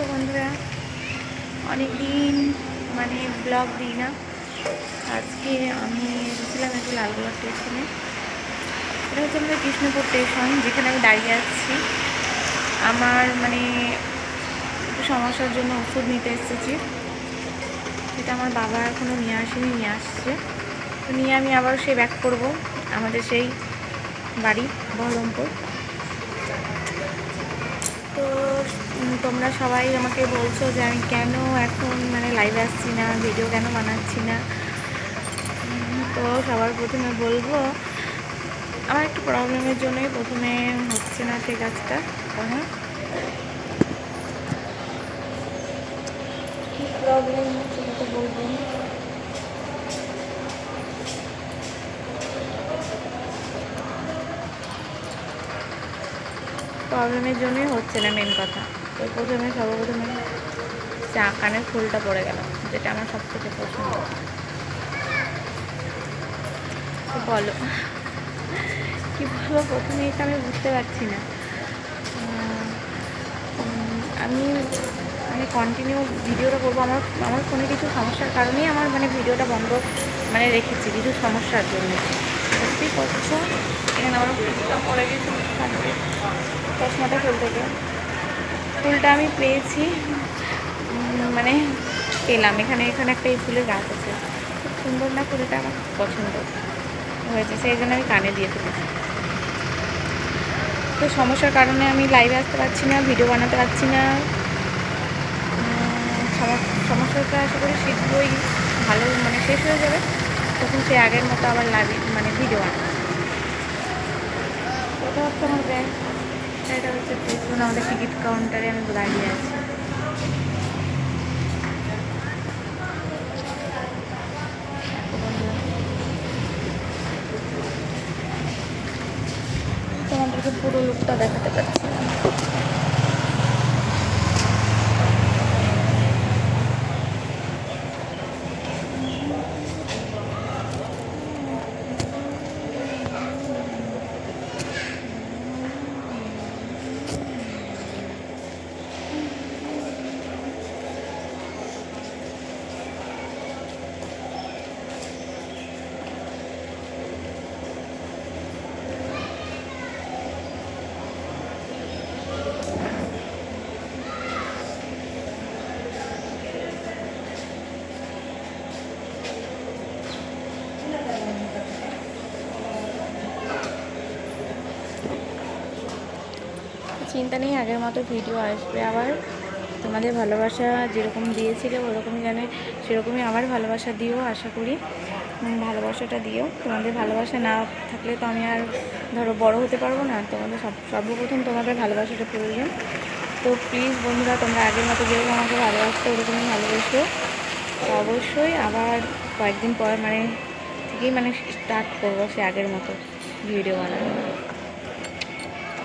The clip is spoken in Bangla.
আছো বন্ধুরা। অনেক দিন মানে ব্লগ দিই না। আজকে আমি এসেছিলাম একটু লালগোলা স্টেশনে এটা হচ্ছে আমাদের কৃষ্ণপুর স্টেশন যেখানে আমি দাঁড়িয়ে আছি। আমার মানে সমস্যার জন্য ওষুধ নিতে এসেছি। সেটা আমার বাবা এখনও নিয়ে আসেনি, নিয়ে আসছে। তো নিয়ে আমি আবার সে ব্যাক করব। আমাদের সেই বাড়ি, বহরমপুর। তোমরা সবাই আমাকে বলছো যে আমি কেন এখন মানে লাইভে আসছি না ভিডিও কেন বানাচ্ছি না? তো সবার প্রথমে বলব, আমার একটু প্রবলেমের জন্যই প্রথমে হচ্ছে না সেই কাজটা। হ্যাঁ প্রবলেম বলব প্রবলেমের জন্যই হচ্ছে না মেন কথা। তো প্রথমে, সর্বপ্রথমে চা কানের ফুলটা পড়ে গেল, যেটা আমার সব থেকে পছন্দ বলো, কী বলব প্রথমে এটা আমি বুঝতে পারছি না। আমি মানে কন্টিনিউ ভিডিওটা করব। আমার আমার ফোনে কিছু সমস্যার কারণেই আমার মানে ভিডিওটা বন্ধ মানে রেখেছি, কিছু সমস্যার জন্য। সত্যি করছ? এখানে আমার পড়ে গেছে চশমাটা ফুল থেকে ফুলটা আমি পেয়েছি। মানে পেলাম। এখানে এখানে একটা এই ফুলের গাছ আছে। খুব সুন্দর না ফুলটা? আমার পছন্দ হয়েছে। সেই জন্য আমি কানে দিয়ে ফেলেছি তো সমস্যার কারণে আমি লাইভে আসতে পারছি না ভিডিও বানাতে পারছি না। সম- সমস্যাটা আশা করি শীঘ্রই ভালো মানে শেষ হয়ে যাবে। তখন সে আগের মতো আবার লাইভে মানে ভিডিও বানাবো। এটা হচ্ছে আমার ব্যাগ এটা হচ্ছে স্টেশন আমাদের টিকিট কাউন্টারে আমি দাঁড়িয়ে আছি। তোমাদেরকে পুরো লুকটা দেখাতে পারছি চিন্তা নেই, আগের মতো ভিডিও আসবে আবার। তোমাদের ভালোবাসা যেরকম দিয়েছিলে, ওরকমই জানে, সেরকমই আবার ভালোবাসা দিও, আশা করি। ভালোবাসাটা দিও। তোমাদের ভালোবাসা না থাকলে তো আমি আর, ধরো, বড় হতে পারব না। তোমাদের সব, সর্বপ্রথম তোমাদের ভালোবাসাটা প্রয়োজন। তো প্লিজ বন্ধুরা, তোমরা আগের মতো যেরকম আমাকে ভালোবাসতে, ওরকমই ভালোবেসো। অবশ্যই আবার কয়েকদিন পর মানে থেকেই মানে স্টার্ট করব সে আগের মতো ভিডিও বানানো